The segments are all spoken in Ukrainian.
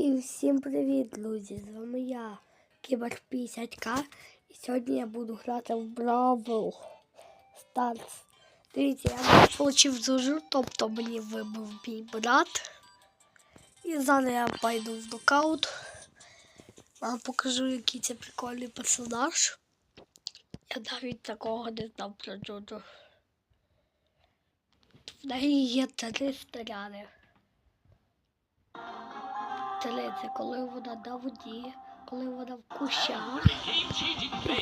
І всім привіт, друзі! З вами я, Кібер 50К. І сьогодні я буду грати в Бравл Старс. Дивіться, я отримав зужу, тобто мені вибив мій брат. І зараз я пойду в нокаут. Вам покажу, який це прикольний персонаж. Я навіть такого не знав про Джоджо. В неї є три снаряди. Три коли вона на воді, коли вона в кущах.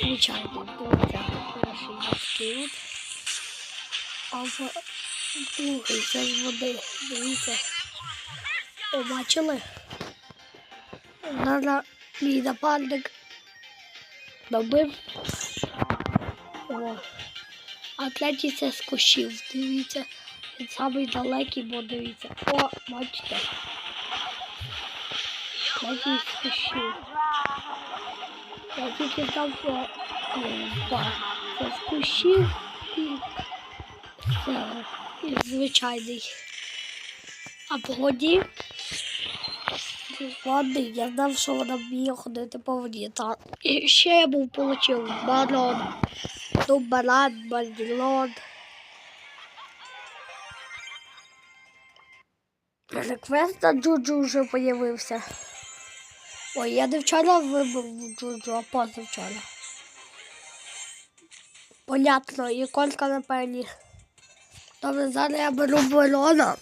Звичайно, дивіться, перший є. А в другий це з води. Дивіться. Побачили? Зараз мій напарник добив. О. А третій це з кущів. Дивіться. Він самий далекий, бо дивіться. О, бачите. Третій з. Я тільки два. Це з кущів і звичайний. А по воді води, я знав, що вона вміє ходити по воді. І ще я був получив барон. Ну, баран, барілон. Реквест на Джуджу вже появився. Ой, я не вчора вибив Джуджу, а позавчора. Понятно, іконка на пені. Добре, зараз я беру барона.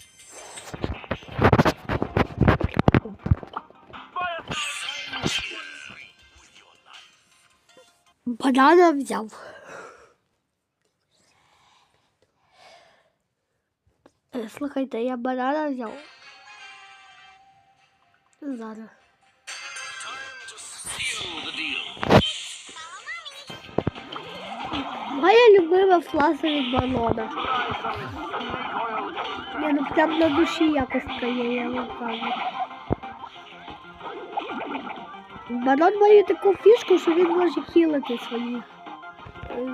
Банана взяв. Е, Слухайте, я банана взяв. Зараз. Моя любима фласа від банана. Я ну прям на душі якось стає, я вам кажу. Банан має таку фішку, що він може хілити свої. е,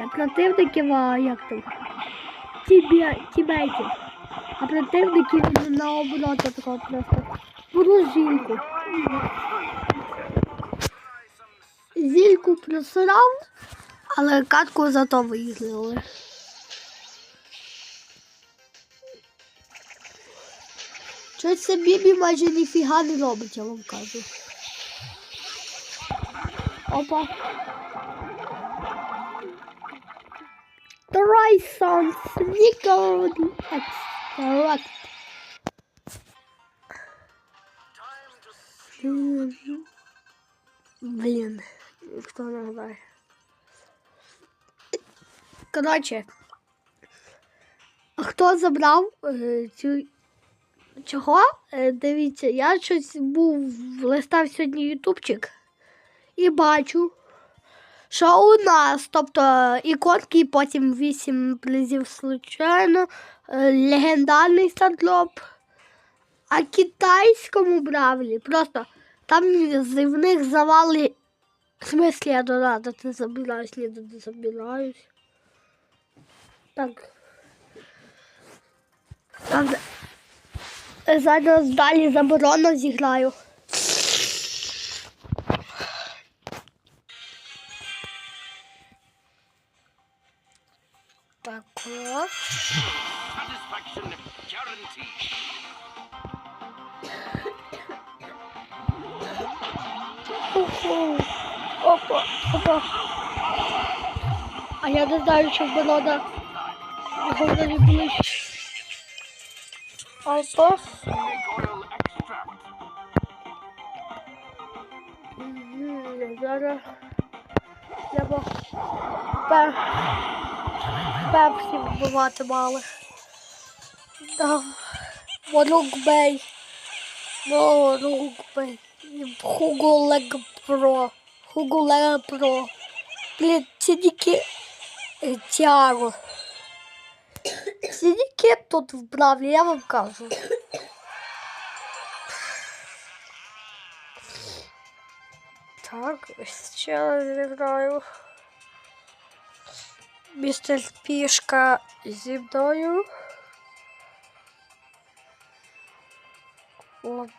Не противників, а як там? Тібе, тібетів. А противників він наоборот такого просто. Буду зільку. Просрав, але катку зато виграли. Щось це Бібі майже ніфіга не робить, я вам кажу. Опа. Try some sneaker extract. Блін, хто не знає. Коротше, хто забрав е, цю Чого? Е, Дивіться, я щось був листав сьогодні ютубчик і бачу, що у нас, тобто іконки, потім вісім призів случайно, е, легендарний стардроп, а китайському бравлі просто там з них завали. В смислі я донатити забираюсь, не забираюсь. Так. Там Зараз далі заборонно зіграю. Так guaranteed. Уху. Опа, опа. А я не знаю, що банана говорили ближче. Опа. Snake oil extract. Мгм, Зараз треба пе... пепсі вбивати мали. Да. Ворукбей. Ворукбей. Хугулег Про. Хугулег Про. Блін, це тільки е, Тіаго. Це тільки тут вправі, я вам кажу. Так, ще раз зіграю. Містер Пішка зі мною. От,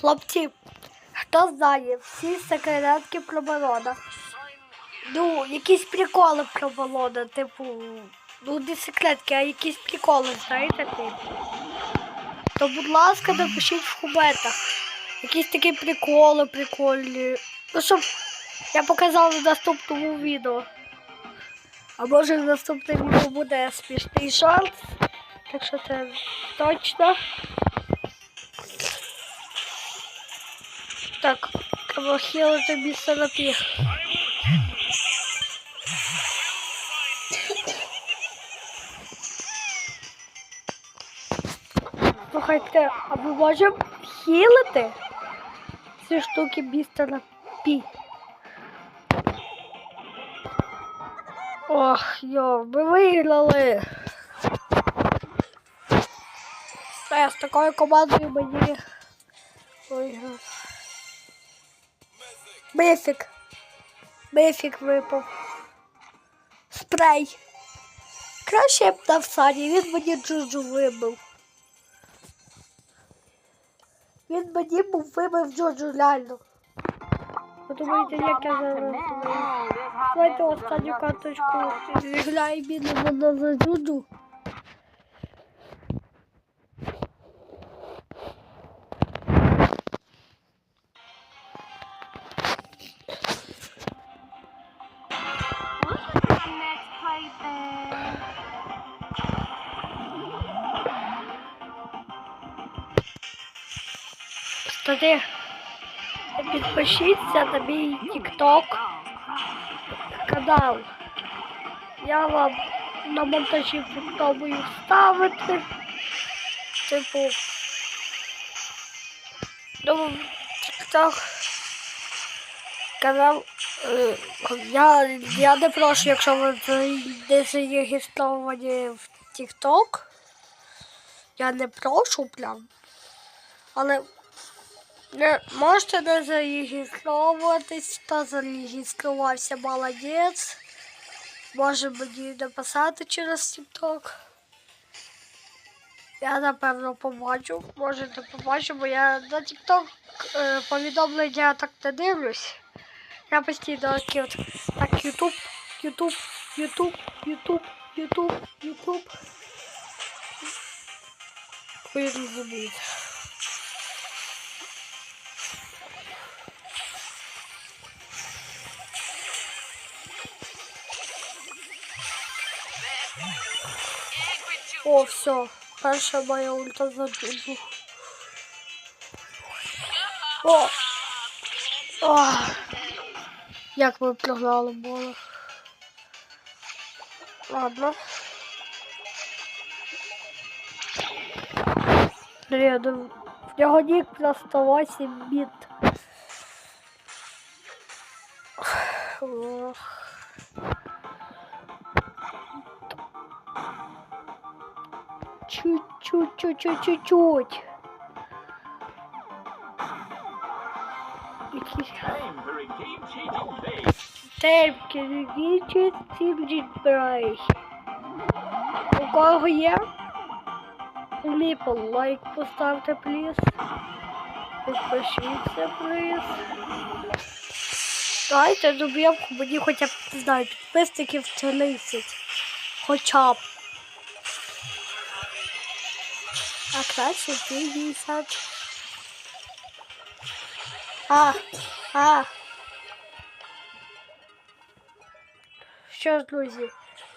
Хлопці, хто знає всі секретки про Мирона? Ну, якісь приколи про Мирона, типу, ну не секретки, а якісь приколи, знаєте, типу. То, будь ласка, напишіть в коментах. Якісь такі приколи, прикольні. Ну, щоб я показав в наступному відео. А може в наступному відео буде смішний жарт. Так що це точно. Так, треба хілити місце на піг. Слухайте, а ми можемо хілити ці штуки містера Пі? Ох, йо, ми виграли. Та з такою командою мені виграв. Мифік. Мифік випав. Спрей. Краще я б дав Сані, він мені джуджу вибив. Він мені був вибив джуджу реально. Ви думаєте, як я зараз? Давайте останню карточку зіграємо на джуджу. Кстати, підпишіться на мій TikTok канал. Я вам на монтажі попробую вставити. Типу. Ну, TikTok канал. е, Я, я не прошу, якщо ви не зареєстровані в TikTok. Я не прошу прям. Але не, можете не зареєстровуватись, хто зареєструвався, молодець. Може мені написати через TikTok. Я напевно побачу, може не побачу, бо я на TikTok е, повідомлення так не дивлюсь. Я постійно такі от так YouTube, YouTube, YouTube, YouTube, YouTube, YouTube. Ви розумієте. О, все. Перша моя ульта за джуджу. О! О! Як ми програли було. Ладно. Рядом. В нього нік просто 8 біт. Ох. Чуть-чуть, чуть-чуть, чуть-чуть. Якісь Time. У кого є? Ліпо лайк поставте, пліз. Підпишіться, пліз. Давайте доб'ємо мені хоча б, не знаю, підписників 30. Хоча б. А краще 50. А, а. Що ж, друзі,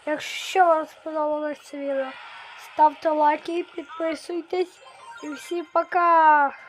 якщо вам сподобалось це відео, ставте лайки, підписуйтесь і всім пока!